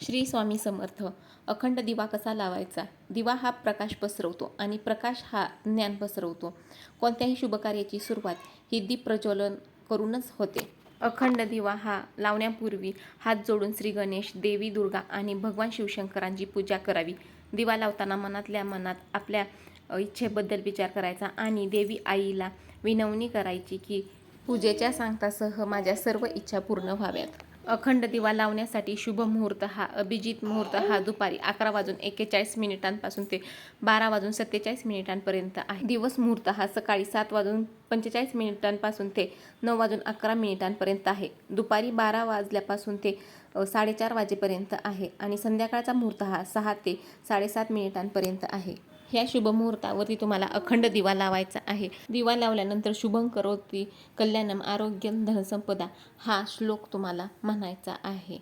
श्री स्वामी समर्थ. अखंड दिवा कसा लावायचा? दिवा हा प्रकाश पसरवतो आणि प्रकाश हा ज्ञान पसरवतो. कोणत्याही शुभकार्याची सुरुवात ही दीप प्रज्वलन करूनच होते. अखंड दिवा हा लावण्यापूर्वी हात जोडून श्री गणेश देवी दुर्गा आणि भगवान शिवशंकरांची पूजा करावी. दिवा लावताना मनातल्या मनात आपल्या इच्छेबद्दल विचार करायचा आणि देवी आईला विनवणी करायची की पूजेच्या सांगतासह माझ्या सर्व इच्छा पूर्ण व्हाव्यात. अखंड दिवा लावण्यासाठी शुभ मुहूर्त हा अभिजित मुहूर्त हा दुपारी अकरा वाजून एक्केचाळीस मिनिटांपासून ते बारा वाजून सत्तेचाळीस मिनिटांपर्यंत आहे. दिवस मुहूर्त हा सकाळी सात वाजून पंचेचाळीस मिनिटांपासून ते नऊ वाजून अकरा मिनिटांपर्यंत आहे. दुपारी बारा वाजल्यापासून ते साडेचार वाजेपर्यंत आहे आणि संध्याकाळचा मुहूर्त हा सहा ते साडेसात मिनिटांपर्यंत आहे. ह्या शुभ मुहूर्तावरती तुम्हाला अखंड दिवा लावायचा आहे. दिवा लावल्यानंतर शुभं करोती कल्याणम आरोग्य धनसंपदा हा श्लोक तुम्हाला म्हणायचा आहे.